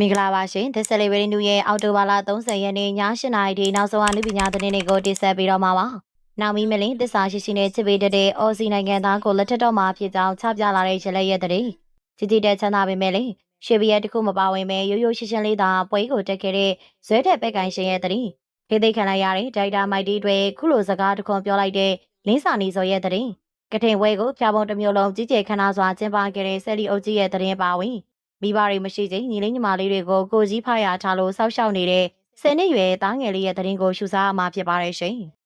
မင်္ဂလာပါရှင် The Celebrity New ရဲ့အောက်တိုဘာလ30ရက်နေ့ည8:00နာရီထိနောက်ဆုံးအနုပညာသတင်းတွေကိုတင်ဆက်ပေးတော့မှာပါ။နောက်မီမလင်းတစ္ဆာရှိရှိနဲ့ချစ်ပေးတဲ့အော်စီနိုင်ငံသားကိုလက်ထက်တော့မှာဖြစ်ကြောင်းချပြလာတဲ့ရလက်ရက်တဲ့ကြီးကြီးတဲ့ချမ်းသာပေမဲ့လေရှေဘီရဲ့တခုမပါဝင်ပဲရိုးရိုးရှင်းရှင်းလေးသာပွဲကိုတက်ခဲ့တဲ့ဇွဲတဲ့ပဲကန်ရှင်ရဲ့တဲ့ခေသိခံလိုက်ရတဲ့ဒိုက်တာမိုက်တီတွေခုလိုစကားတခွန်ပြောလိုက်တဲ့လင်းစာနီစောရဲ့တဲ့ကထင်ဝဲကိုဖျားပုံတစ်မျိုးလုံးကြီးကျယ်ခမ်းနားစွာကျင်းပခဲ့တဲ့ဆယ်လီအုပ်ကြီးရဲ့တဲ့ပါဝင် မိဘတွေမရှိချိန်ညီလေးညီမလေးတွေကိုကိုကြီးဖရထားလို့စောက်ရှောက်နေတဲ့ဆယ်နှစ်ရွယ်သားငယ်လေးရဲ့သတင်းကိုရှုစားအမှာဖြစ်ပါတယ်ရှင်။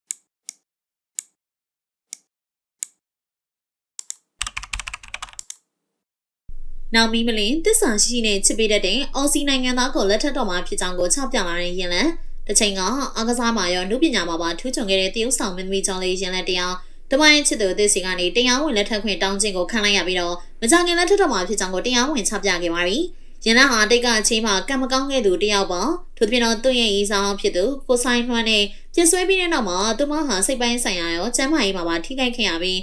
နောက်မီမလင်တစ္ဆာရှိရှိနဲ့ချစ်ပေးတတ်တဲ့အော်စီနိုင်ငံသားကိုလက်ထပ်တော်မှာဖြစ်ကြောင်းကိုချပြလာတဲ့ရင်လန်တစ်ချိန်ကအားကစားမှာရောနုပညာမှာပါထူးချွန်ခဲ့တဲ့တရုတ်ဆောင်မင်းသမီးကျောင်းလေးရင်လန်တရား တမိုင်းချစ်သူအသစ်စီကနေတရားဝင်လက်ထပ်ခွင့်တောင်းခြင်းကိုခံလိုက်ရပြီးတော့မကြခင်လက်ထပ်တော်မှာဖြစ်ကြောင်းကိုတရားဝင်ချပြခဲ့ပါပြီ။ရင်လန်ဟာတိတ်ကအချင်းမှာကံမကောင်းခဲ့သူတယောက်ပေါ့ထို့ပြင်တော့သူ့ရဲ့ရေးဆောင်ဖြစ်သူကိုဆိုင်နှွမ်းနဲ့ပြစ်ဆွဲပြီးတဲ့နောက်မှာသူမဟာစိတ်ပိုင်းဆိုင်ရာရောကျန်းမာရေးမှာပါထိခိုက်ခဲ့ရပြီး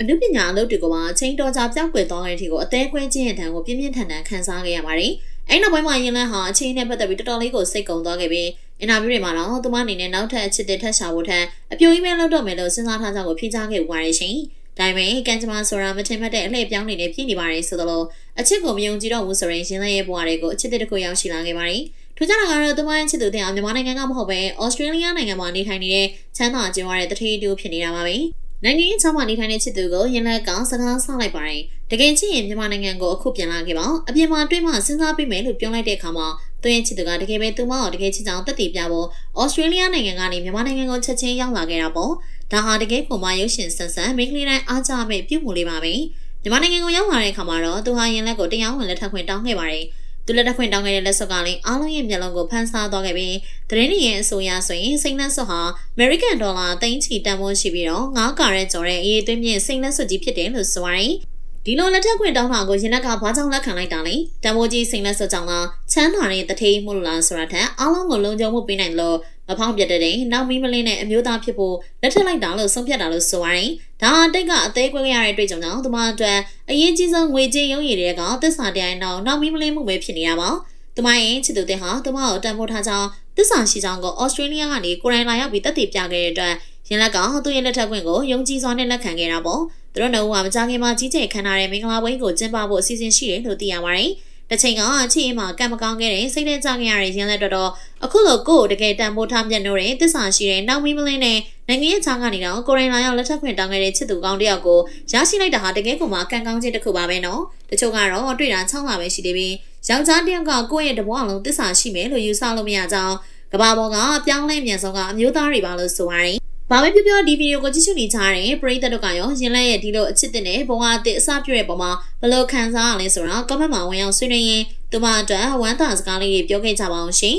အနုပညာအလုပ်တွေကိုပါအချိန်တော်ကြာပြောင်းကွယ်သွားတဲ့အထိကိုအသေးခွဲခြင်းအထံကိုပြင်းပြင်းထန်ထန်ခံစားခဲ့ရပါတယ်။အဲ့နောက်ပိုင်းမှာရင်လန်းဟာအချိန်နဲ့ပတ်သက်ပြီးတော်တော်လေးကိုစိတ်ကုံသွားခဲ့ပြီး အင်တာဗျူးတွေမှာတော့သူမအနေနဲ့နောက်ထပ်အချစ်တဲ့ထက်ရှာဖို့ထက်အပြိုကြီးပဲလုပ်တော့မယ်လို့စဉ်းစားထားကြောင်းကိုဖြေကြားခဲ့ပူပါတယ်ရှင်။ဒါပေမဲ့ကံကြမ္မာဆိုတာမထင်မှတ်တဲ့အလှည့်ပြောင်းနေတဲ့ဖြစ်နေပါတယ်ဆိုတော့အချစ်ကိုမယုံကြည်တော့ဘူးဆိုရင်ရင်လန်းရဲ့ဘဝတွေကိုအချစ်တဲ့တစ်ခုရောက်ရှိလာခဲ့ပါတယ်။ထူးခြားတာကတော့သူမရဲ့ချစ်သူတဲ့မြန်မာနိုင်ငံကမဟုတ်ပဲဩစတြေးလျနိုင်ငံမှာနေထိုင်နေတဲ့ချမ်းသာကြွယ်ဝတဲ့တထေးတူဖြစ်နေတာပါပဲ။နိုင်ငံရေးချမ်းသာနေထိုင်တဲ့ချစ်သူကိုရင်လက်ကစကားဆောက်လိုက်ပါတယ်။တကယ်ချစ်ရင်မြန်မာနိုင်ငံကိုအခုပြန်လာခဲ့ပါ။အပြင်မှာတွေ့မှစဉ်းစားပြီးမယ်လို့ပြောလိုက်တဲ့အခါမှာ သူရဲ့ချစ်သူကတကယ်ပဲသူမကိုတကယ်ချစ်ကြောင်တက်တည်ပြဖို့ဩစတြေးလျနိုင်ငံကနေမြန်မာနိုင်ငံကိုချက်ချင်းရောက်လာခဲ့တာပေါ့။ဒါဟာတကယ်ပုံမှန်ရုပ်ရှင်ဆန်ဆန်မိန်းကလေးတိုင်းအားကြမဲ့ပြုမှုလေးပါပဲ။မြန်မာနိုင်ငံကိုရောက်လာတဲ့အခါမှာတော့သူဟာရင်လက်ကိုတရားဝင်လက်ထပ်ခွင့်တောင်းခဲ့ပါတယ်။သူလက်ထပ်ခွင့်တောင်းခဲ့တဲ့လက်စွပ်ကလည်းအားလုံးရဲ့မျက်လုံးကိုဖန်ဆားသွားခဲ့ပြီးသတင်းတွေရဲ့အဆိုအရဆိုရင်စိတ်နှက်စွပ်ဟာ American Dollar သိန်းချီတန်ဖိုးရှိပြီးတော့ငါးကာရဲကျော်တဲ့အရေးသွင်းမြင့်စိတ်နှက်စွပ်ကြီးဖြစ်တယ်လို့ဆိုရတယ်။ ဒီလိုလက်ထပ်ခွင့်တောင်းတာကိုရင်လက်ကဘာကြောင့်လက်ခံလိုက်တာလဲတံမိုးကြီးစိန်လက်စွပ်ကြောင့်လားချမ်းသာတဲ့တထေးမှုလားဆိုတာထက်အားလုံးကိုလုံခြုံမှုပေးနိုင်လို့မဖောင်းပြတ်တဲ့နောက်မီးမလင်းတဲ့အမျိုးသားဖြစ်ဖို့လက်ထပ်လိုက်တာလို့ဆုံးဖြတ်တာလို့ဆိုရတယ်။ဒါဟာတိတ်ကအသေးကွဲရတဲ့တွေ့ကြုံကြောင့်သူမအတွက်အရေးကြီးဆုံးငွေကြေးရုံးရည်တွေကသစ္စာတရားနောက်နောက်မီးမလင်းမှုပဲဖြစ်နေတာပါ။သူမရဲ့ချစ်သူတဲ့ဟာသူမကိုတန်ဖိုးထားကြောင်းသစ္စာရှိကြောင်းကိုဩစတြေးလျကနေကိုရိုင်းလာရောက်ပြီးတက်တည်ပြခဲ့တဲ့အတွက်ရင်လက်ကသူ့ရဲ့လက်ထပ်ခွင့်ကိုယုံကြည်စွာနဲ့လက်ခံခဲ့တာပေါ့။ သူတို့နှစ်ဦးကမကြခင်မှာကြီးကျယ်ခမ်းနားတဲ့မင်္ဂလာပွဲကိုကျင်းပဖို့အစီအစဉ်ရှိတယ်လို့သိရပါတယ်။တစ်ချိန်ကချစ်ရင်မှာကံမကောင်းခဲ့တဲ့စိတ်ထဲကြခဲ့ရတဲ့ရင်းလက်တော်တော့အခုလိုကိုယ့်ကိုတကယ်တန်ဖိုးထားမြတ်နိုးတဲ့တစ္ဆာရှိတဲ့နောက်မီးမလင်းနဲ့နိုင်ငံရဲ့ချားကနေတော့ကိုရင်လာရောက်လက်ထပ်ခွင့်တောင်းခဲ့တဲ့ချစ်သူကောင်းတယောက်ကိုရရှိလိုက်တာဟာတကယ်ကိုမှကံကောင်းခြင်းတစ်ခုပါပဲနော်တချို့ကတော့တွေ့တာ6လပဲရှိသေးပြီးယောက်ျားတယောက်ကကိုယ့်ရဲ့တဘွားလုံးတစ္ဆာရှိမယ်လို့ယူဆလို့မရကြောင်းကဘာပေါ်ကပြောင်းလဲမြန်ဆုံးကအမျိုးသားတွေပါလို့ဆိုရတယ် ဘာပဲပြောပြောဒီဗီဒီယိုကိုကြည့်ရှုနေကြတဲ့ပရိသတ်တို့ကရောရင်လက်ရဲ့ဒီလိုအချစ်တင်တဲ့ဘဝအသစ်အစပြုတဲ့ပုံမှာဘယ်လိုခံစားရလဲဆိုတော့ comment မှာဝင်အောင်ဆွေးနွေးရင်သူမအတွက်ဝမ်းသာစကားလေးတွေပြောခဲ့ကြပါအောင်ရှင်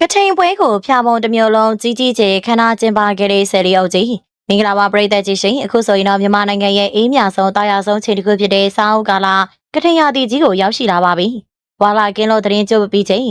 ကထိန်ပွဲကိုဖျာပုံတစ်မျိုးလုံးကြီးကြီးကျယ်ခမ်းနားကျင်းပခဲ့တဲ့ဆယ်လီအုပ်ကြီးမင်္ဂလာပါပရိသတ်ကြီးရှင်အခုဆိုရင်တော့မြန်မာနိုင်ငံရဲ့အေးမြဆုံးတာယာဆုံးချိန်တစ်ခုဖြစ်တဲ့စာအုပ်ကာလာကထိန်ရာတီကြီးကိုရောက်ရှိလာပါပြီ။ ဝါလာကင်းလို့သတင်းကြိုပြီးချိန်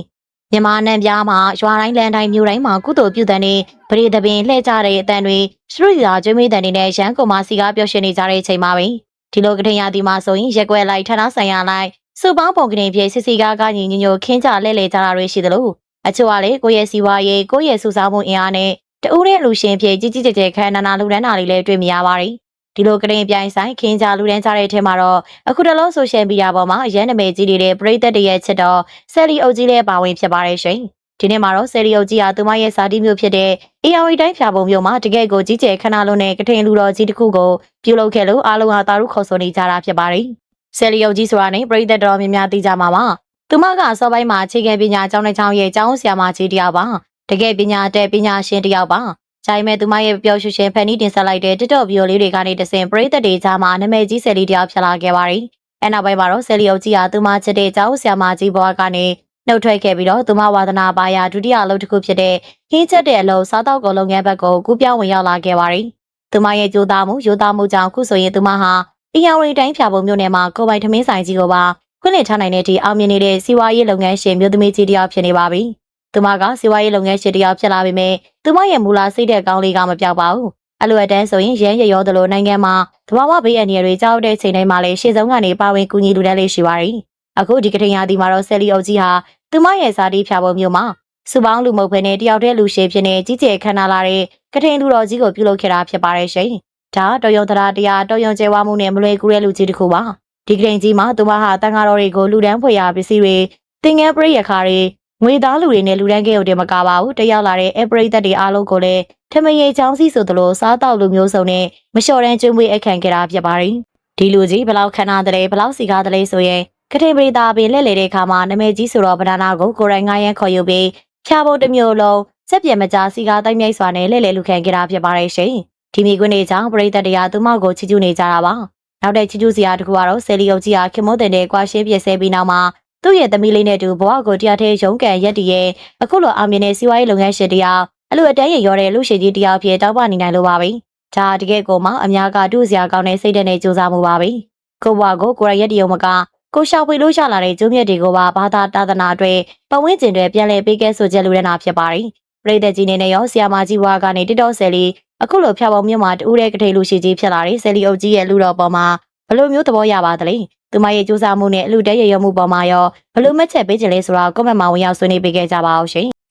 မြန်မာနံပြားမှာရွာတိုင်းလန်တိုင်းမြို့တိုင်းမှာကုသိုလ်ပြုတဲ့နေပရိသပင်လှည့်ကြတဲ့အတန်တွေစရိယာကျွေးမေးတဲ့နေနဲ့ရန်ကုန်မှာစီကားပြောရှင်နေကြတဲ့အချိန်မှာပဲဒီလိုကထိန်ရာတီမှာဆိုရင်ရက်ွက်လိုက်ဌာနဆိုင်ရာလိုက်စုပေါင်းပုံကလေးပြည့်စစ်စီကားကညီညညိုခင်းကြလဲလဲကြတာတွေရှိသလိုအချို့ကလေကိုယ့်ရဲ့စီဝါရေးကိုယ့်ရဲ့စုဆောင်းမှုအင်အားနဲ့တူးတဲ့လူရှင်ဖြစ်ကြီးကြီးကျယ်ကျယ်ခမ်းနာနာလူဒန်းတာတွေလည်းတွေ့မြင်ရပါတယ်။ ဒီလိုကရင်ပြိုင်ဆိုင်ခင်းကြလူဒန်းကြတဲ့အထက်မှာတော့အခုတလုံးဆိုရှယ်မီဒီယာပေါ်မှာအရန်နမဲကြီးတွေပရိသတ်တွေရဲ့ချစ်တော်ဆယ်လီအုပ်ကြီးလည်းပါဝင်ဖြစ်ပါတယ်ရှင်။ဒီနေ့မှာတော့ဆယ်လီအုပ်ကြီးဟာသူမရဲ့ဇာတိမျိုးဖြစ်တဲ့အေယာဝီတိုင်းဖြာပုံမျိုးမှာတကယ့်ကိုကြီးကျယ်ခမ်းနာလုံးနဲ့ကထင်လူတော်ကြီးတစ်ခုကိုပြုလုပ်ခဲ့လို့အားလုံးဟာတာရုခေါ်ဆိုနေကြတာဖြစ်ပါတယ်။ဆယ်လီအုပ်ကြီးဆိုတာနဲ့ပရိသတ်တော်များများသိကြမှာပါ။သူမကစောပိုင်းမှာအခြေခံပညာကျောင်းတစ်ကျောင်းရဲ့ကျောင်းဆရာမကြီးတစ်ယောက်ပါတကယ်ပညာတဲ့ပညာရှင်တစ်ယောက်ပါ ဂျိုင်းမဲ့သူမရဲ့ပျော်ရွှင်ရှင်ဖန်နီးတင်ဆက်လိုက်တဲ့ TikTok ဗီဒီယိုလေးတွေကနေတဆင်ပရိသတ်တွေကြားမှာနာမည်ကြီးဆယ်လီတစ်ယောက်ဖြစ်လာခဲ့ပါတယ်အဲနောက်ပိုင်းမှာတော့ဆယ်လီအုပ်ကြီးဟာသူမချစ်တဲ့ကျောင်းဆရာမကြီးဘဝကနေနှုတ်ထွက်ခဲ့ပြီးတော့သူမဝါသနာပါရာဒုတိယအလုပ်တစ်ခုဖြစ်တဲ့ဟင်းချက်တဲ့အလုပ်စားတောက်ကုန်လုပ်ငန်းဘက်ကိုကူးပြောင်းဝင်ရောက်လာခဲ့ပါတယ်သူမရဲ့ကြိုးသားမှုရိုးသားမှုကြောင့်ခုဆိုရင်သူမဟာအီယာဝရီတိုင်းဖြာပုံမြို့နယ်မှာကိုယ်ပိုင်ထမင်းဆိုင်ကြီးကိုပါခွင့်လင့်ထားနိုင်တဲ့အထိအောင်မြင်နေတဲ့စီးပွားရေးလုပ်ငန်းရှင်မျိုးသမီးကြီးတစ်ယောက်ဖြစ်နေပါပြီ။ သူမကစီးပွားရေးလုပ်ငန်းရှင်တစ်ယောက်ဖြစ်လာပေမဲ့သူမရဲ့မူလစိတ်တဲ့ကောင်းလေးကမပြောက်ပါဘူးအလိုအတန်းဆိုရင်ရမ်းရရောသလိုနိုင်ငံမှာသဘာဝဘေးအန္တရာယ်တွေကြောက်တဲ့ချိန်တိုင်းမှာလည်းရှေ့ဆုံးကနေပါဝင်ကူညီလူတန်းလေးရှိပါတယ်။အခုဒီကထင်ရာဒီမှာတော့ဆယ်လီအုပ်ကြီးဟာသူမရဲ့ဇာတိဖြာပုံမျိုးမှာစူပေါင်းလူမုတ်ဖဲနဲ့တယောက်တည်းလူရှည်ဖြစ်နေကြီးကျယ်ခမ်းနားလာတဲ့ကထင်လူတော်ကြီးကိုပြုလုပ်ခဲ့တာဖြစ်ပါတယ်ရှင်။ဒါတော်ယုံတရားတရားတော်ယုံကျဲဝမှုနဲ့မလွယ်ကူတဲ့လူကြီးတစ်ခုပါ။ဒီကရင်ကြီးမှာသူမဟာတန်ဃာတော်တွေကိုလူဒန်းဖွေရပစ္စည်းတွေတင်ငယ်ပရိယခါတွေ ငွေသားလူတွေနဲ့လူဒန်းကဲုံတင်မကပါဘူး။တယောက်လာတဲ့အပရိသတ်တွေအားလုံးကိုလည်းထမရေချောင်းစီဆိုသလိုစားတောက်လူမျိုးစုံနဲ့မလျှော်တန်းကျွေးမွေးအခန့်ခဲ့တာဖြစ်ပါတယ်။ဒီလူကြီးဘလောက်ခန္ဓာတည်းဘလောက်စီကားတည်းဆိုရင်ကထင်ပရိသာပင်လက်လေတဲ့အခါမှာနမဲကြီးဆိုတော့ဗဒနာကိုကိုရိုင်းငိုင်းရန်ခေါ်ယူပြီးဖြာဖို့တစ်မျိုးလုံးစက်ပြက်မကြားစီကားတိုက်မြိုက်စွာနဲ့လက်လေလူခံခဲ့တာဖြစ်ပါတယ်ရှင်။ဒီမိကွန်းလေးကြောင့်ပရိသတ်တရားသူမကိုချီကျူးနေကြတာပါ။နောက်တဲ့ချီကျူးစရာတစ်ခုကတော့ဆယ်လီယုတ်ကြီးဟာခင်မွန်းတင်တဲ့ကွာရှင်းပြည့်ဆဲပြီးနောက်မှာ သူ့ရဲ့သမီးလေးနဲ့အတူဘဝကိုတရားထဲရုံးကန်ရက်တည်ရဲ့အခုလိုအောင်မြင်တဲ့စီးပွားရေးလုပ်ငန်းရှင်တရားအလိုအတန်းရရောတဲ့လူရှိကြီးတရားဖြစ်တောက်ပနေနိုင်လို့ပါပဲ။ဒါတကယ်ကိုမှအများကတူစရာကောင်းတဲ့စိတ်ဓာတ်နဲ့ကြိုးစားမှုပါပဲ။ကိုဘွားကိုကိုရရက်တည်ုံမကကိုရှာဖွေလို့ရလာတဲ့ကျိုးမြတ်တွေကိုပါဘာသာတာသနာအတွက်ပဝင်းကျင်တွေပြန်လည်ပေးကဲဆိုချက်လူရနာဖြစ်ပါတယ်။ပြည်သက်ကြီးနေနဲ့ရောဆီယာမာကြီးဘွားကနေတစ်တော့ဆယ်လီအခုလိုဖြာပုံမြို့မှာတူးတဲ့ကထိန်လူရှိကြီးဖြစ်လာတဲ့ဆယ်လီအုပ်ကြီးရဲ့လူတော်ပေါ်မှာဘယ်လိုမျိုးသဘောရပါသလဲ။ သူမရဲ့စူးစမ်းမှုနဲ့အလူတဲရရမှုပေါ်မှာရောဘယ်လိုမှတ်ချက်ပေးချင်လဲဆိုတာကွန်မန့်မှာဝင်ရောက်ဆွေးနွေးပေးခဲ့ကြပါအောင်ရှင်။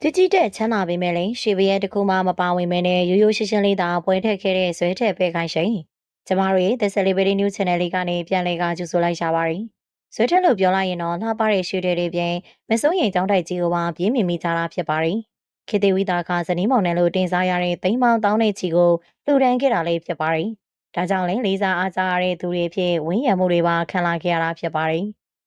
ကြီးကြီးတဲ့ချမ်းသာပေမဲ့လည်းရှေဘရဲတစ်ခုမှမပါဝင်မဲနဲ့ရိုးရိုးရှင်းရှင်းလေးသာပွဲထက်ခဲ့တဲ့ဇွဲထက်ပဲခိုင်းရှင်ကျမတို့ရဲ့ The Celebrity News Channel လေးကနေပြန်လည်ကကြိုဆိုလိုက်ရှာပါရီဇွဲထက်လို့ပြောလိုက်ရင်တော့လှပတဲ့ရွှေတွေတွေပြင်မစိုးရင်ကြောင်းတိုက်ကြီးကိုပါပြင်းမြင်မိကြတာဖြစ်ပါရီ ခေတေဝိတာကဇနီးမောင်နဲ့လို့တင်စားရတဲ့သိန်းပေါင်းတောင်းတဲ့ချီကိုလှူဒန်းခဲ့တာလေးဖြစ်ပါရီဒါကြောင့်လည်းလေးစားအားစားရတဲ့သူတွေဖြစ်ဝင်းရံမှုတွေပါခံလာခဲ့ရတာဖြစ်ပါရီ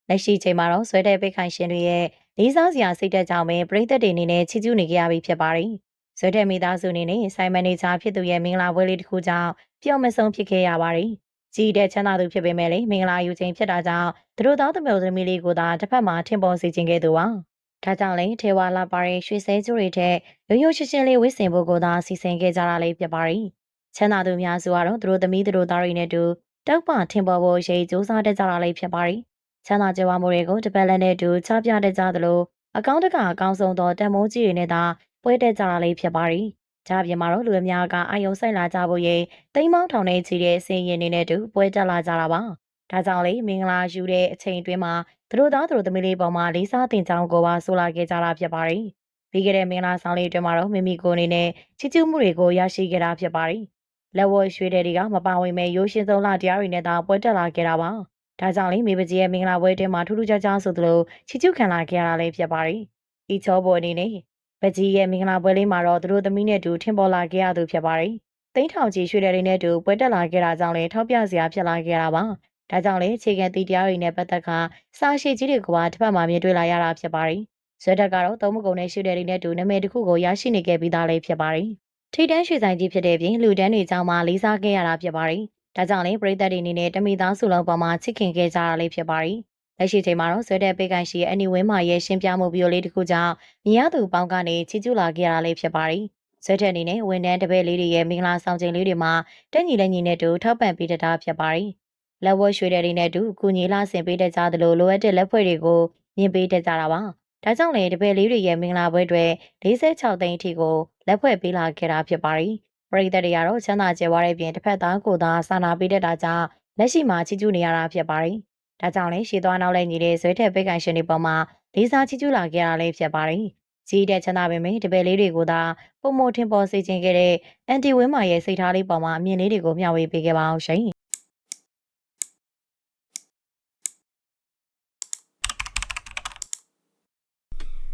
လက်ရှိချိန်မှာတော့ဇွဲတဲ့ပိတ်ခိုင်ရှင်တွေရဲ့လေးစားစရာစိတ်သက်ကြောင့်ပဲပြည်သက်တွေအနေနဲ့ချီကျူးနေကြရပြီဖြစ်ပါတယ်။ဇွဲတဲ့မိသားစုအနေနဲ့ဆိုင်မန်နေဂျာဖြစ်သူရဲ့မင်္ဂလာပွဲလေးတစ်ခုကြောင့်ပျော်မဆုံးဖြစ်ခဲ့ရပါတယ်။ကြီးတဲ့ချမ်းသာသူဖြစ်ပေမဲ့လည်းမင်္ဂလာယူခြင်းဖြစ်တာကြောင့်သူတို့သားသမီးသမီးလေးကိုသာတစ်ဖက်မှာထင်ပေါ်စေခြင်းခဲ့သူပါ။ ဒါကြောင့်လည်းထေဝါလာပါရဲ့ရွှေစဲကျိုးတွေထက်ရိုးရိုးရှင်းရှင်းလေးဝစ်စင်ဖို့ကိုသာစီစဉ်ခဲ့ကြတာလေးဖြစ်ပါတယ်။ချမ်းသာသူများစုကတော့သူတို့သမီးသူတို့သားတွေနဲ့တူတောက်ပထင်ပေါ်ဖို့ရေစူးစမ်းတတ်ကြတာလေးဖြစ်ပါတယ်။ချမ်းသာကြွားမှုတွေကိုတပတ်လက်နဲ့တူချပြတတ်ကြသလိုအကောင့်တကအကောင်းဆုံးသောတန်မိုးကြီးတွေနဲ့သာပွဲတက်ကြတာလေးဖြစ်ပါရီ။ကြားပြင်မှာတော့လူအများကအာယုံဆိုင်လာကြဖို့ရေတိမ်မောင်းထောင်နေချီတဲ့စင်ရင်တွေနဲ့တူပွဲတက်လာကြတာပါ။ဒါကြောင့်လေမင်္ဂလာယူတဲ့အချိန်အတွင်းမှာ သူတို့သားသူတို့သမီးလေးပေါ်မှာလေးစားတင်ကြောင်းကိုပါဆိုလာခဲ့ကြတာဖြစ်ပါရီ။ပြီးခဲ့တဲ့မင်္ဂလာဆောင်လေးအတွင်းမှာတော့မိမိကိုယ်အနေနဲ့ချီကျူးမှုတွေကိုရရှိခဲ့တာဖြစ်ပါရီ။လက်ဝဲရွှေတဲ့တွေကမပါဝင်မဲ့ရိုးရှင်းဆုံးလာတရားတွေနဲ့သာပွဲတက်လာခဲ့တာပါ။ဒါကြောင့်လေမိပကြီးရဲ့မင်္ဂလာပွဲအတွင်းမှာထူးထူးခြားခြားဆိုသလိုချီကျူးခံလာခဲ့ရတာလေးဖြစ်ပါရီ။ဤချောပေါ်အနေနဲ့ပကြီးရဲ့မင်္ဂလာပွဲလေးမှာတော့သူတို့သမီးနဲ့တူထင်ပေါ်လာခဲ့ရသူဖြစ်ပါရီ။သိန်းထောင်ကြီးရွှေတဲ့တွေနဲ့တူပွဲတက်လာခဲ့တာကြောင့်လေထောက်ပြစရာဖြစ်လာခဲ့တာပါ။ ဒါကြောင့်လေခြေခံတီတရားတွေနဲ့ပတ်သက်ခါစားရှိကြီးတွေကပါတစ်ဖက်မှာမြင်တွေ့လာရတာဖြစ်ပါရီ။ဇွဲတက်ကတော့သုံးမကုံနဲ့ရွှေတဲ့တွေနဲ့တူနာမည်တစ်ခုကိုရရှိနေခဲ့ပြီးသားလေးဖြစ်ပါရီ။ထိတန်းရွှေဆိုင်ကြီးဖြစ်တဲ့ပြင်လူတန်းတွေကြောင့်မှလေးစားခဲ့ရတာဖြစ်ပါရီ။ဒါကြောင့်လေပြည်သက်တွေအနေနဲ့တမိသားစုလုံးပေါ်မှာချစ်ခင်ခဲ့ကြတာလေးဖြစ်ပါရီ။လက်ရှိချိန်မှာတော့ဆွဲတဲ့ပိတ်ကန်ရှိရဲ့အနီဝင်းမာရဲ့ရှင်းပြမှုဗီဒီယိုလေးတစ်ခုကြောင့်မြင်ရသူပေါင်းကနေချီကျူးလာခဲ့ရတာလေးဖြစ်ပါရီ။ဆွဲတဲ့အနေနဲ့ဝန်တန်းတပည့်လေးတွေရဲ့မင်္ဂလာဆောင်ချိန်လေးတွေမှာတက်ညီလက်ညီနဲ့တူထောက်ပံ့ပေးတတ်တာဖြစ်ပါရီ။ လက်ဝဲရွှေတဲ့တွေနဲ့တူကုညီလာဆင်ပေးတတ်ကြသလိုလိုအပ်တဲ့လက်ဖွဲ့တွေကိုမြင်ပေးတတ်ကြတာပါ။ဒါကြောင့်လေတပည့်လေးတွေရဲ့မင်္ဂလာပွဲတွေ46သိန်းအထိကိုလက်ဖွဲ့ပေးလာခဲ့တာဖြစ်ပါရီ။ပရိသတ်တွေကတော့ချမ်းသာကြွယ်ဝတဲ့ပြင်တစ်ဖက်သားကိုသာစာနာပေးတတ်တာကြောင့်လက်ရှိမှာချီကျူးနေရတာဖြစ်ပါရီ။ဒါကြောင့်လေရှေ့သွားနောက်လိုက်နေတဲ့ဇွဲထက်ပိတ်ကန်ရှင်တွေပေါ်မှာလေးစားချီကျူးလာခဲ့ရတာလေးဖြစ်ပါရီ။ကြီးတဲ့ချမ်းသာပင်မတပည့်လေးတွေကိုသာပုံမထင်ပေါ်စေခြင်းခဲ့တဲ့အန်တီဝင်းမာရဲ့စိတ်ထားလေးပေါ်မှာအမြင်လေးတွေကိုမျှဝေပေးခဲ့ပါအောင်ရှင်။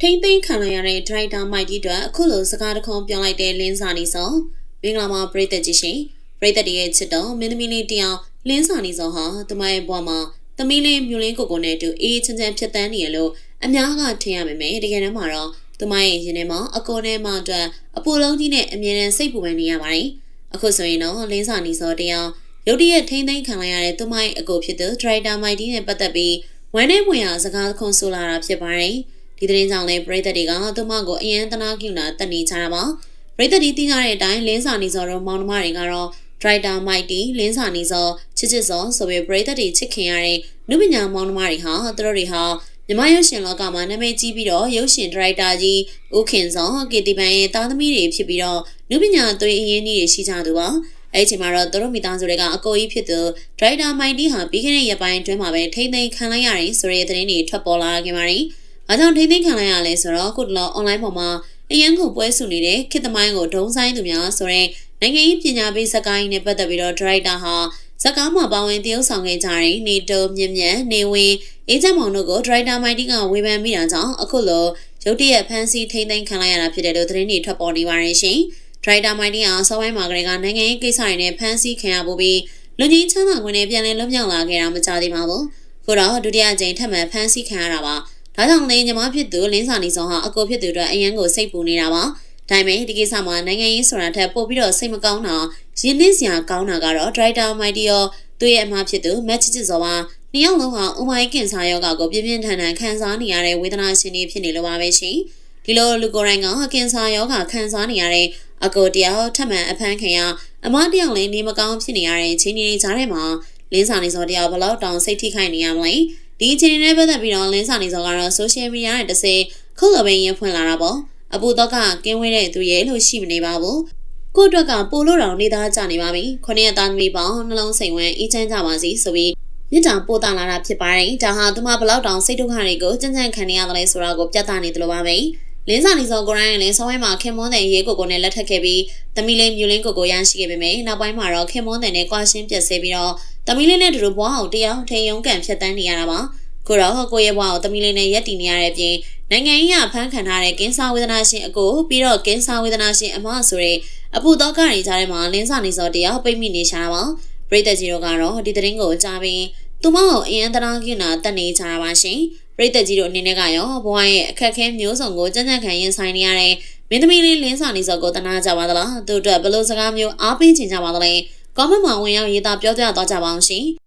ထိမ့်သိမ်းခံလိုက်ရတဲ့ဒရိုက်တာမိုက်တီအတွက်အခုလိုစကားတခုပြောလိုက်တဲ့လင်းစာနေစောမင်္ဂလာပါပရိသတ်ကြီးရှင်ပရိသတ်တွေရဲ့ချစ်တော်မင်းသမီးလေးတယောက်လင်းစာနေစောဟာသူမရဲ့ဘဝမှာသမီးလေးမြူလင်းကိုကိုနဲ့အတူအေးချမ်းချမ်းဖြတ်တန်းနေရလို့အများကထင်ရမယ်မယ်တကယ်တမ်းမှာတော့သူမရဲ့ရင်ထဲမှာအကိုနဲ့မှအတွက်အပူလုံးကြီးနဲ့အမြဲတမ်းစိတ်ပူပန်နေရပါတယ်အခုဆိုရင်တော့လင်းစာနေစောတယောက်ရုတ်တရက်ထိမ့်သိမ်းခံလိုက်ရတဲ့သူမရဲ့အကိုဖြစ်သူဒရိုက်တာမိုက်တီနဲ့ပတ်သက်ပြီးဝမ်းနဲ့ဝင်ရစကားခွန်ဆိုလာတာဖြစ်ပါတယ် ဒီသတင်းကြောင့်လည်းပရိသတ်တွေကသူမကိုအယံသနာကိလာတက်နေကြတာပါပရိသတ်ဒီသိကြတဲ့အတိုင်းလင်းစာနေစောတော့မောင်နှမတွေကတော့ဒရိုက်တာမိုက်တီလင်းစာနေစောချစ်ချစ်စောဆိုပြီးပရိသတ်တွေချစ်ခင်ရတဲ့နုပညာမောင်နှမတွေဟာသူတို့တွေဟာမြမရုပ်ရှင်လောကမှာနာမည်ကြီးပြီးတော့ရုပ်ရှင်ဒါရိုက်တာကြီးဦးခင်စောကေတီပန်ရဲ့သားသမီးတွေဖြစ်ပြီးတော့လူပညာသွေးအရင်းအနှီးတွေရှိကြသူပါအဲ့ဒီချိန်မှာတော့သူတို့မိသားစုတွေကအကိုကြီးဖြစ်သူဒရိုက်တာမိုင်တီဟာပြီးခဲ့တဲ့ရက်ပိုင်းအတွင်းမှာပဲထိမ့်သိမ်းခံလိုက်ရတယ်ဆိုတဲ့သတင်းတွေထွက်ပေါ်လာခဲ့ပါတယ်။ ဘာကြောင့်ထိမ့်သိမ်းခံလိုက်ရလဲဆိုတော့ခုတလော online ပေါ်မှာအရန်ကိုပွဲစုနေတဲ့ခေတ်သမိုင်းကိုဒုံဆိုင်သူများဆိုတဲ့နိုင်ငံရေးပညာပေးစကိုင်းနဲ့ပတ်သက်ပြီးတော့ဒရိုက်တာဟာဇက်ကားမှာပါဝင်တရုပ်ဆောင်ခဲ့ကြတဲ့နေတိုမြင့်မြတ်နေဝင်အေဂျင့်မောင်တို့ကိုဒရိုက်တာမိုင်တီကဝေဖန်မိတာကြောင့်အခုလိုရုတ်တရက်ဖမ်းဆီးထိမ့်သိမ်းခံလိုက်ရတာဖြစ်တယ်လို့သတင်းတွေထွက်ပေါ်နေပါတယ်ရှင်။ဒရိုက်တာမိုင်တီဟာစောပိုင်းမှာကလေးကနိုင်ငံရေးကိစ္စတွေနဲ့ဖမ်းဆီးခံရဖို့ပြီးလူကြီးချမ်းသာခွင့်နဲ့ပြန်လည်လွတ်မြောက်လာခဲ့တာမကြသေးပါဘူး။ခုတော့ဒုတိယကြိမ်ထပ်မံဖမ်းဆီးခံရတာပါ။ ဒါကြောင့်လည်းညီမဖြစ်သူလင်းစာနေဆောင်ဟာအကိုဖြစ်သူတို့အရန်ကိုစိတ်ပူနေတာပါ။ဒါပေမဲ့ဒီကိစ္စမှာနိုင်ငံရေးဆိုတာထက်ပိုပြီးတော့စိတ်မကောင်းတာရင်းနှီးစရာကောင်းတာကတော့ဒရိုက်တာမိုင်တီရောသူ့ရဲ့အမဖြစ်သူမက်ချစ်ချစ်စောပါနှစ်ယောက်လုံးဟာအုံမိုင်းကင်ဆာယောဂါကိုပြင်းပြင်းထန်ထန်ခံစားနေရတဲ့ဝေဒနာရှင်တွေဖြစ်နေလို့ပါပဲရှင်။ဒီလိုလူကိုယ်တိုင်ကကင်ဆာယောဂါခံစားနေရတဲ့အကိုတယောက်ထပ်မံအဖမ်းခံရအမတယောက်လည်းနေမကောင်းဖြစ်နေရတဲ့ချင်းတွေကြားထဲမှာလင်းစာနေစောတယောက်ဘလောက်တောင်စိတ်ထိခိုက်နေရမလဲ။ ဒီအချိန်နဲ့ပတ်သက်ပြီးတော့လင်းစာနေစောကတော့ social media နဲ့တစ်စက်ခုတ်လပင်းရင်ဖွင့်လာတာပေါ့။အပူတော့ကကင်းဝဲတဲ့သူရဲ့လို့ရှိမနေပါဘူး။ကို့အတွက်ကပိုလို့တောင်နေသားကြနေပါပြီ။ခொနည်းသားသမီးပေါင်းနှလုံးစိမ်ဝဲအေးချမ်းကြပါစီဆိုပြီးမြစ်တာပို့တာလာတာဖြစ်ပါတယ်။ဒါဟာသူမဘလောက်တောင်စိတ်ဒုက္ခတွေကိုကြံ့ကြံ့ခံနေရတယ်လဲဆိုတာကိုပြသနေတယ်လို့ပါပဲ။ လင်းစာလီစောကိုရိုင်းလည်းဆောင်းဝဲမှာခင်မွန်းတဲ့ရဲကိုကိုနဲ့လက်ထပ်ခဲ့ပြီးသမီးလေးမြူလင်းကိုကိုရရှိခဲ့ပေမယ့်နောက်ပိုင်းမှာတော့ခင်မွန်းတဲ့နဲ့ကွာရှင်းပြက်ဆဲပြီးတော့သမီးလေးနဲ့တူတူဘွားအောင်တရားထိန်ယုံကန်ဖြတ်တန်းနေရတာပါ။ကိုတော့ကိုရဲ့ဘွားကိုသမီးလေးနဲ့ရက်တည်နေရတဲ့အပြင်နိုင်ငံရေးအဖမ်းခံထားတဲ့ကင်းစာဝေဒနာရှင်အကိုပြီးတော့ကင်းစာဝေဒနာရှင်အမဆိုတဲ့အပူတော့ကနေကြတဲ့မှာလင်းစာနေစောတရားပိတ်မိနေရှာတာပါ။ပရိသတ်ကြီးတို့ကတော့ဒီသတင်းကိုကြားပြီးသူမကိုအရင်တရာကိနာတက်နေကြတာပါရှင်။ ပရိသတ်ကြီးတို့အနေနဲ့ကရောဘဝရဲ့အခက်အခဲမျိုးစုံကိုကြံ့ကြံ့ခံရင်ဆိုင်နေရတဲ့မင်းသမီးလေးလင်းစာနေစောကိုတနာကြပါသလား။သူ့အတွက်ဘယ်လိုစကားမျိုးအားပေးချင်ကြပါသလဲ။ comment မှာဝင်ရောက်ရေးသားပြောပြသွားကြပါအောင်ရှင်။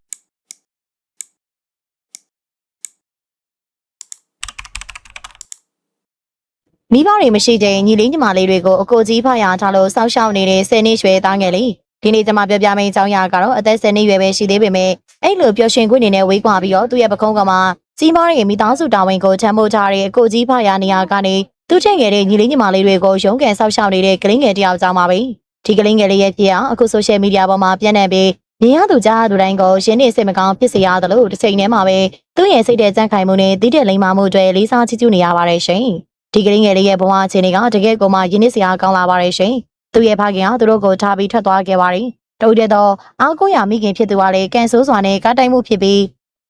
မိဘတွေမရှိတဲ့ညီလေးညီမလေးတွေကိုအကိုကြီးဖယားထားလို့စောက်ရှောက်နေတဲ့ဆယ်နှစ်ရွယ်သားငယ်လေးဒီနေ့ကျွန်မပြောပြမယ့်အကြောင်းအရာကတော့အသက်ဆယ်နှစ်ရွယ်ပဲရှိသေးပေမဲ့အဲ့လိုပျော်ရွှင်ခွင့်နေနဲ့ဝေးကွာပြီးတော့သူ့ရဲ့ပကုံးကမှာ ကြီးမားတဲ့မိသားစုတာဝန်ကိုထမ်းဖို့ထားတဲ့အကိုကြီးဖယားနေရာကနေသူ့ချိန်ငယ်တဲ့ညီလေးညီမလေးတွေကိုရုန်းကန်စောက်ရှောက်နေတဲ့ကလေးငယ်တယောက်ကြောင့်ပါပဲဒီကလေးငယ်လေးရဲ့ပြအောင်အခုဆိုရှယ်မီဒီယာပေါ်မှာပြန့်နှံ့ပြီးမြင်ရသူကြားရသူတိုင်းကိုရင်းနှီးစိတ်မကောင်းဖြစ်စေရတယ်လို့တစ်ချိန်တည်းမှာပဲသူ့ရဲ့စိတ်တဲ့ကြံ့ခိုင်မှုနဲ့တည်တဲ့လိမ္မာမှုတွေလေးစားချီးကျူးနေရပါတယ်ရှင်။ဒီကလေးငယ်လေးရဲ့ဘဝအခြေအနေကတကယ်ကိုမှရင်းနှီးစရာကောင်းလာပါတယ်ရှင်။သူ့ရဲ့ဖခင်ကသူတို့ကိုထားပြီးထွက်သွားခဲ့ပါတယ်။တိုးတဲ့တော့အားကိုးရမိခင်ဖြစ်သူကလည်းကန်ဆိုးစွာနဲ့ကားတိုက်မှုဖြစ်ပြီး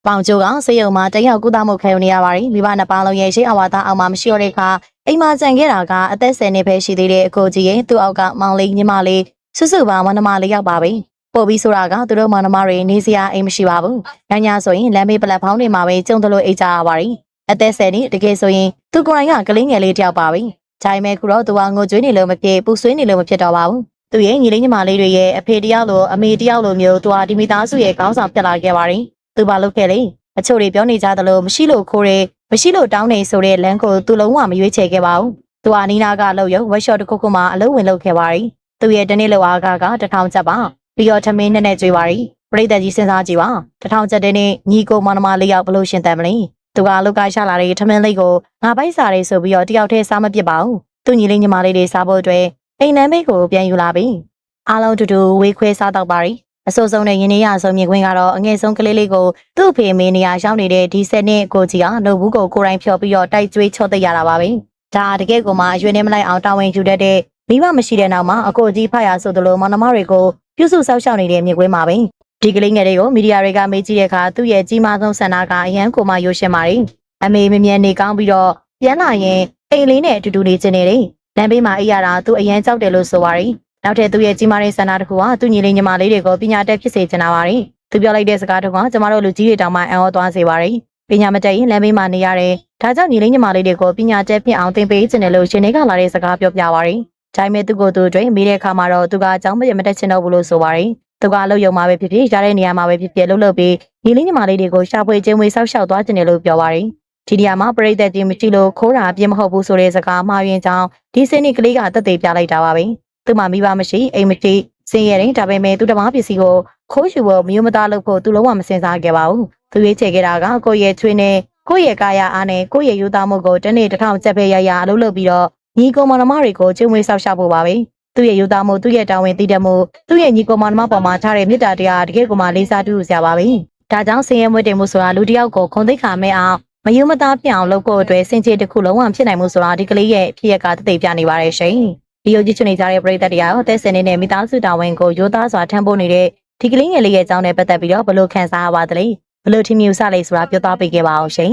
ပေါင်ကျိုးကဆေးရုံမှာတယောက်ကုသမှုခံယူနေရပါတယ်။မိဘနှစ်ပါးလုံးရဲ့ရှိအဝါသားအောင်မှမရှိတော့တဲ့အခါအိမ်မှာကြံခဲ့တာကအသက်10နှစ်ပဲရှိသေးတဲ့အကိုကြီးရဲ့သူ့အောက်ကမောင်လေးညီမလေးစွစွပါမနမလေးရောက်ပါပြီ။ပို့ပြီးဆိုတာကသူတို့မနမတွေနေစရာအိမ်မရှိပါဘူး။ညညဆိုရင်လမ်းမေးပလက်ဖောင်းတွေမှာပဲကျုံတလို့အိတ်ကြရပါတယ်။အသက်10နှစ်တကယ်ဆိုရင်သူကိုယ်တိုင်ကကလေးငယ်လေးတယောက်ပါပဲ။ဒါပေမဲ့ခုတော့သူကငိုကြွေးနေလို့မဖြစ်ပူဆွေးနေလို့မဖြစ်တော့ပါဘူး။သူရဲ့ညီလေးညီမလေးတွေရဲ့အဖေတယောက်လိုအမေတယောက်လိုမျိုးသူကဒီမိသားစုရဲ့ခေါင်းဆောင်ဖြစ်လာခဲ့ပါတယ်။ သူဘာလုပ်ခဲ့လဲ။အချို့တွေပြောနေကြသလိုမရှိလို့ခိုးတယ်မရှိလို့တောင်းနေဆိုတဲ့လမ်းကိုသူလုံးဝမရွေးချယ်ခဲ့ပါဘူး။သူကနီနာကလှုပ်ရုပ်ဝက်ရှော့တစ်ခုခုမှအလုပ်ဝင်လုပ်ခဲ့ပါတယ်။သူရဲ့တနေ့လောက်အားကကတစ်ထောင်ချက်ပါ။ပြီးတော့ထမင်းနဲ့နဲ့ကျွေးပါတယ်။ပရိသတ်ကြီးစဉ်းစားကြည့်ပါ။တစ်ထောင်ချက်တဲ့နေ့ညီကိုမောင်နှမလေးယောက်ဘလို့ရှင်တန်မလဲ။သူကလောက်ကရှာလာတဲ့ထမင်းလေးကိုငါပိုက်စားလေးဆိုပြီးတော့တယောက်တည်းစားမပစ်ပါဘူး။သူညီလေးညီမလေးတွေစားဖို့အတွက်အိမ်နန်းဘေးကိုပြန်ယူလာပြီ။အားလုံးတူတူဝေးခွဲစားတော့ပါရီ။ အဆိုးဆုံးနဲ့ရင်းနှီးရဆုံးမြင်ကွင်းကတော့အငယ်ဆုံးကလေးလေးကိုသူ့အဖေမေနေရာရောက်နေတဲ့ဒီဆက်နှစ်ကိုကြီးကနှုတ်ဘူးကိုကိုယ်တိုင်ဖြော်ပြီးတော့တိုက်ကျွေးချော့သိရတာပါပဲ။ဒါတကယ်ကိုမှအရွယ်နဲ့မလိုက်အောင်တာဝန်ယူတတ်တဲ့မိဘမရှိတဲ့နောက်မှာအကိုကြီးဖတ်ရဆိုသလိုမောင်နှမတွေကိုပြုစုဆောက်ရှောက်နေတဲ့မြင်ကွင်းမှာပဲဒီကလေးငယ်တွေကိုမီဒီယာတွေကမေးကြည့်တဲ့အခါသူ့ရဲ့ကြီးမားဆုံးဆန္ဒကအရန်ကိုမှရိုးရှင်းပါတယ်အမေမမြန်နေကောင်းပြီးတော့ပြန်လာရင်အိမ်လေးနဲ့အတူတူနေချင်နေတယ်လမ်းဘေးမှာအိပ်ရတာသူအရန်ကြောက်တယ်လို့ဆိုပါတယ် နောက်ထပ်သူ့ရဲ့ကြီးမားတဲ့ဆန္ဒတစ်ခုကသူ့ညီလေးညီမလေးတွေကိုပညာတတ်ဖြစ်စေချင်တာပါတယ်သူပြောလိုက်တဲ့စကားတစ်ခုကကျမတို့လူကြီးတွေတောင်မှအံ့ဩသွားစေပါတယ်ပညာမတတ်ရင်လမ်းဘေးမှာနေရတယ်ဒါကြောင့်ညီလေးညီမလေးတွေကိုပညာတတ်ဖြစ်အောင်သင်ပေးချင်တယ်လို့ရှင်တွေကလာတဲ့စကားပြောပြပါတယ်ဒါပေမဲ့သူ့ကိုယ်သူတွေမေးတဲ့အခါမှာတော့သူကအကြောင်းမရမတက်ချင်တော့ဘူးလို့ဆိုပါတယ်သူကအလုပ်ရုံမှာပဲဖြစ်ဖြစ်ရတဲ့နေရာမှာပဲဖြစ်ဖြစ်လှုပ်လှုပ်ပြီးညီလေးညီမလေးတွေကိုရှာဖွေခြင်းဝေဆောက်ရှောက်သွားခြင်းတယ်လို့ပြောပါတယ်ဒီနေရာမှာပြိသက်ကြီးမရှိလို့ခိုးတာအပြင်းမဟုတ်ဘူးဆိုတဲ့စကားမှားယွင်းကြောင်းဒီစင်းနီကလေးကတက်သေးပြလိုက်တာပါပဲ သူမှမိဘမရှိအိမ်မရှိစင်ရတယ်ဒါပေမဲ့သူတမားပစ္စည်းကိုခိုးယူဖို့မယုံမသားလုပ်ဖို့သူလုံးဝမစင်စားခဲ့ပါဘူးသူရွေးချယ်ခဲ့တာကကိုယ့်ရဲ့ချွေးနဲ့ကိုယ့်ရဲ့ကာယအားနဲ့ကိုယ့်ရဲ့ယူသားမှုကိုတစ်နေ့တစ်ထောင်ချက်ပဲရရအလုပ်လုပ်ပြီးတော့ညီကောင်မတော်တွေကိုကျွေးမွေးဆောက်ရှောက်ဖို့ပါပဲသူ့ရဲ့ယူသားမှုသူ့ရဲ့တာဝန်သိတဲ့မှုသူ့ရဲ့ညီကောင်မတော်ပေါ်မှာထားတဲ့မေတ္တာတရားတကယ်ကိုမှလေးစားတူးစရာပါပဲဒါကြောင့်ဆင်းရဲမွေးတင်မှုဆိုတာလူတစ်ယောက်ကိုခုံသိက္ခာမဲ့အောင်မယုံမသားပြအောင်လုပ်ဖို့အတွက်စင်ကြေတစ်ခုလုံးဝဖြစ်နိုင်မှုဆိုတာဒီကလေးရဲ့ဖြစ်ရကတသိပြနေပါတယ်ရှင် ဒီယိုကြည့်ချွနေကြတဲ့ပရိသတ်တရားရောအသက်စင်နေတဲ့မိသားစုတာဝန်ကိုရိုးသားစွာထမ်းပိုးနေတဲ့ဒီကလေးငယ်လေးရဲ့အကြောင်းနဲ့ပတ်သက်ပြီးတော့ဘယ်လိုခံစားရပါသလဲဘယ်လိုထင်မြင်စလဲဆိုတာပြောသားပေးခဲ့ပါအောင်ရှင်